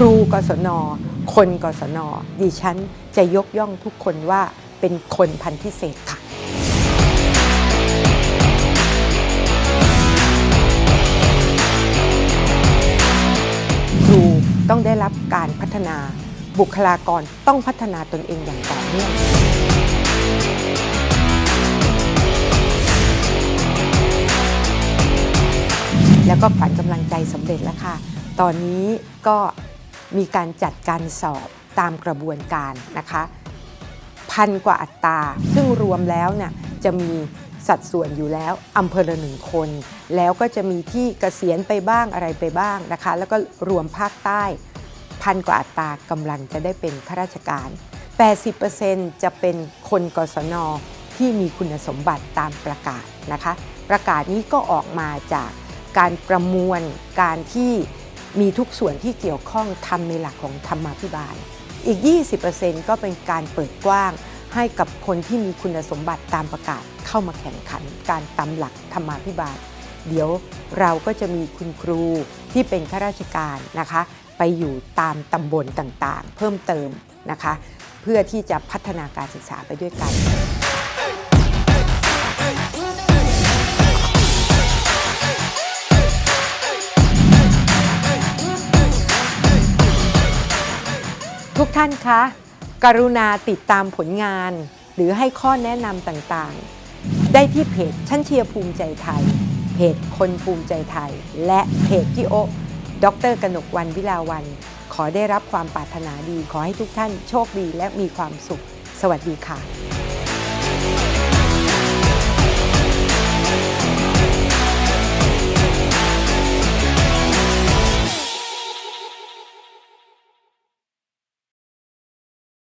รูกศน คนกศน ดิฉันจะยกย่องทุกคนว่าเป็นคนพันธุ์พิเศษค่ะครูต้องได้รับการพัฒนาบุคลากรต้องพัฒนาตนเองอย่างต่อเนื่องแล้วก็ขวัญกำลังใจสำเร็จแล้วค่ะ ตอนนี้ก็ มีการจัดการสอบตามกระบวนการนะคะพันกว่าอัตรา ซึ่งรวมแล้วเนี่ยจะมีสัดส่วนอยู่แล้วอำเภอละหนึ่งคน แล้วก็จะมีที่เกษียณไปบ้างอะไรไปบ้างนะคะ แล้วก็รวมภาคใต้พันกว่าอัตรากำลังจะได้เป็นข้าราชการ 80%จะเป็นคนกศนที่มีคุณสมบัติตามประกาศนะคะ ประกาศนี้ก็ออกมาจากการประมวลการที่ มีทุกส่วนที่เกี่ยวข้องทำในหลักของธรรมาภิบาล อีก 20%ก็เป็นการเปิดกว้างให้กับคนที่มีคุณสมบัติตามประกาศเข้ามาแข่งขัน การตามหลักธรรมาภิบาล เดี๋ยวเราก็จะมีคุณครูที่เป็นข้าราชการนะคะ ไปอยู่ตามตำบลต่างๆ เพิ่มเติมนะคะ เพื่อที่จะพัฒนาการศึกษาไปด้วยกัน ทุกท่านคะ กรุณาติดตามผลงาน หรือให้ข้อแนะนำต่างๆ ได้ที่เพจชั้นเชียร์ภูมิใจไทย เพจคนภูมิใจไทย และเพจพี่โอะดรกนกวันวิลาวัน ขอได้รับความปรารถนาดี ขอให้ทุกท่านโชคดีและมีความสุข สวัสดีค่ะ